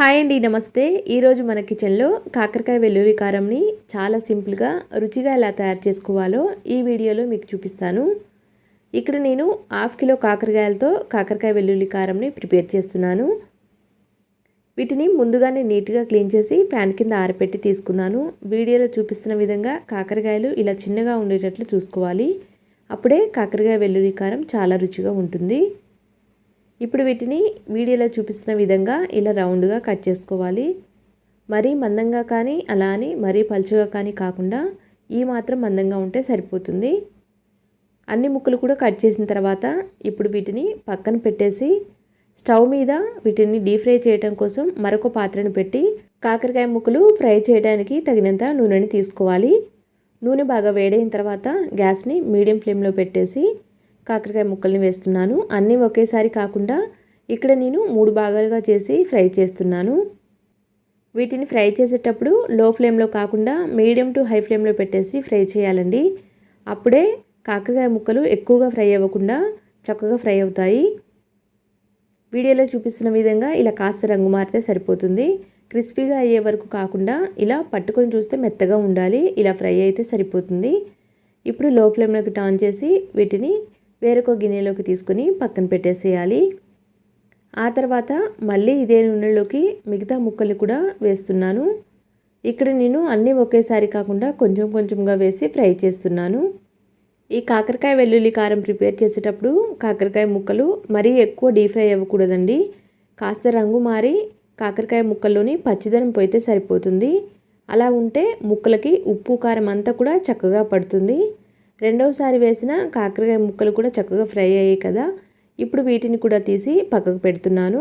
Hi అండి నమస్తే. ఈరోజు మన కిచెన్లో కాకరకాయ వెల్లుల్లి కారంని చాలా సింపుల్గా రుచిగా ఎలా తయారు చేసుకోవాలో ఈ వీడియోలో మీకు చూపిస్తాను. ఇక్కడ నేను హాఫ్ కిలో కాకరకాయలతో కాకరకాయ వెల్లుల్లి కారంని ప్రిపేర్ చేస్తున్నాను. వీటిని ముందుగానే నీట్గా క్లీన్ చేసి ప్యాన్ కింద ఆరపెట్టి తీసుకున్నాను. వీడియోలో చూపిస్తున్న విధంగా కాకరకాయలు ఇలా చిన్నగా ఉండేటట్లు చూసుకోవాలి. అప్పుడే కాకరకాయ వెల్లుల్లి కారం చాలా రుచిగా ఉంటుంది. ఇప్పుడు వీటిని వీడియోలో చూపిస్తున్న విధంగా ఇలా రౌండ్గా కట్ చేసుకోవాలి. మరీ మందంగా కానీ అలా అని మరీ పలుచగా కానీ కాకుండా ఈ మాత్రం మందంగా ఉంటే సరిపోతుంది. అన్ని ముక్కలు కూడా కట్ చేసిన తర్వాత ఇప్పుడు వీటిని పక్కన పెట్టేసి స్టవ్ మీద వీటిని డీప్ ఫ్రై చేయడం కోసం మరొక పాత్రను పెట్టి కాకరకాయ ముక్కలు ఫ్రై చేయడానికి తగినంత నూనెని తీసుకోవాలి. నూనె బాగా వేడైన తర్వాత గ్యాస్ని మీడియం ఫ్లేమ్లో పెట్టేసి కాకరకాయ ముక్కల్ని వేస్తున్నాను. అన్నీ ఒకేసారి కాకుండా ఇక్కడ నేను మూడు భాగాలుగా చేసి ఫ్రై చేస్తున్నాను. వీటిని ఫ్రై చేసేటప్పుడు లో ఫ్లేమ్లో కాకుండా మీడియం టు హై ఫ్లేమ్లో పెట్టేసి ఫ్రై చేయాలండి. అప్పుడే కాకరకాయ ముక్కలు ఎక్కువగా ఫ్రై అవ్వకుండా చక్కగా ఫ్రై అవుతాయి. వీడియోలో చూపిస్తున్న విధంగా ఇలా కాస్త రంగు మారితే సరిపోతుంది. క్రిస్పీగా అయ్యే వరకు కాకుండా ఇలా పట్టుకొని చూస్తే మెత్తగా ఉండాలి. ఇలా ఫ్రై అయితే సరిపోతుంది. ఇప్పుడు లో ఫ్లేమ్లోకి టర్న్ చేసి వీటిని వేరొక గిన్నెలోకి తీసుకుని పక్కన పెట్టేసేయాలి. ఆ తర్వాత మళ్ళీ ఇదే నూనెలోకి మిగతా ముక్కలు కూడా వేస్తున్నాను. ఇక్కడ నేను అన్నీ ఒకేసారి కాకుండా కొంచెం కొంచెంగా వేసి ఫ్రై చేస్తున్నాను. ఈ కాకరకాయ వెల్లుల్లి కారం ప్రిపేర్ చేసేటప్పుడు కాకరకాయ ముక్కలు మరీ ఎక్కువ డీప్ ఫ్రై అవ్వకూడదండి. కాస్త రంగు మారి కాకరకాయ ముక్కల్లోని పచ్చిదనం పోయితే సరిపోతుంది. అలా ఉంటే ముక్కలకి ఉప్పు కారం అంతా కూడా చక్కగా పడుతుంది. రెండవసారి వేసిన కాకరకాయ ముక్కలు కూడా చక్కగా ఫ్రై అయ్యాయి కదా. ఇప్పుడు వీటిని కూడా తీసి పక్కకు పెడుతున్నాను.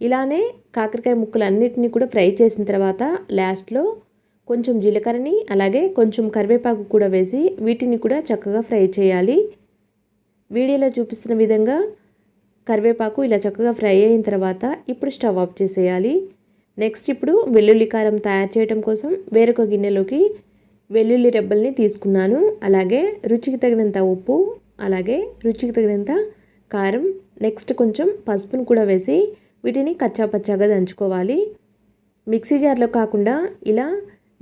ఇలానే కాకరకాయ ముక్కలు అన్నిటిని కూడా ఫ్రై చేసిన తర్వాత లాస్ట్లో కొంచెం జీలకర్రని అలాగే కొంచెం కరివేపాకు కూడా వేసి వీటిని కూడా చక్కగా ఫ్రై చేయాలి. వీడియోలో చూపిస్తున్న విధంగా కరివేపాకు ఇలా చక్కగా ఫ్రై అయిన తర్వాత ఇప్పుడు స్టవ్ ఆఫ్ చేసేయాలి. నెక్స్ట్ ఇప్పుడు వెల్లుల్లి కారం తయారు చేయడం కోసం వేరొక గిన్నెలోకి వెల్లుల్లి రెబ్బల్ని తీసుకున్నాను. అలాగే రుచికి తగినంత ఉప్పు అలాగే రుచికి తగినంత కారం నెక్స్ట్ కొంచెం పసుపును కూడా వేసి వీటిని కచ్చాపచ్చాగా దంచుకోవాలి. మిక్సీ జార్లో కాకుండా ఇలా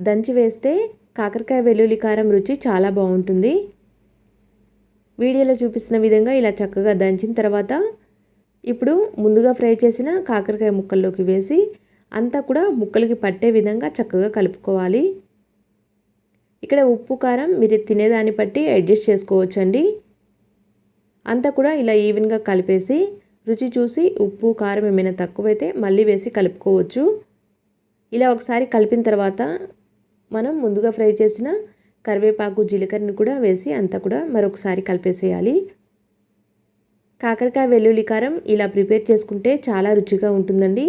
దంచి వేస్తే కాకరకాయ వెల్లుల్లి కారం రుచి చాలా బాగుంటుంది. వీడియోలో చూపిస్తున్న విధంగా ఇలా చక్కగా దంచిన తర్వాత ఇప్పుడు ముందుగా ఫ్రై చేసిన కాకరకాయ ముక్కల్లోకి వేసి అంతా కూడా ముక్కలకి పట్టే విధంగా చక్కగా కలుపుకోవాలి. ఇక్కడ ఉప్పు కారం మీరు తినేదాన్ని బట్టి అడ్జస్ట్ చేసుకోవచ్చండి. అంతా కూడా ఇలా ఈవెన్గా కలిపేసి రుచి చూసి ఉప్పు కారం ఏమైనా తక్కువైతే మళ్ళీ వేసి కలుపుకోవచ్చు. ఇలా ఒకసారి కలిపిన తర్వాత మనం ముందుగా ఫ్రై చేసిన కరివేపాకు జీలకర్రని కూడా వేసి అంతా కూడా మరొకసారి కలిపేసేయాలి. కాకరకాయ వెల్లుల్లి కారం ఇలా ప్రిపేర్ చేసుకుంటే చాలా రుచిగా ఉంటుందండి.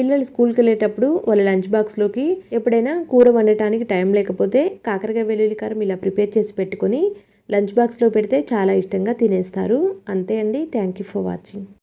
పిల్లలు స్కూల్కి వెళ్ళేటప్పుడు వాళ్ళ లంచ్ బాక్స్లోకి ఎప్పుడైనా కూర వండటానికి టైం లేకపోతే కాకరకాయ వెల్లుల్లి కారం ఇలా ప్రిపేర్ చేసి పెట్టుకొని లంచ్ బాక్స్లో పెడితే చాలా ఇష్టంగా తినేస్తారు. అంతే అండి. Thank you for watching.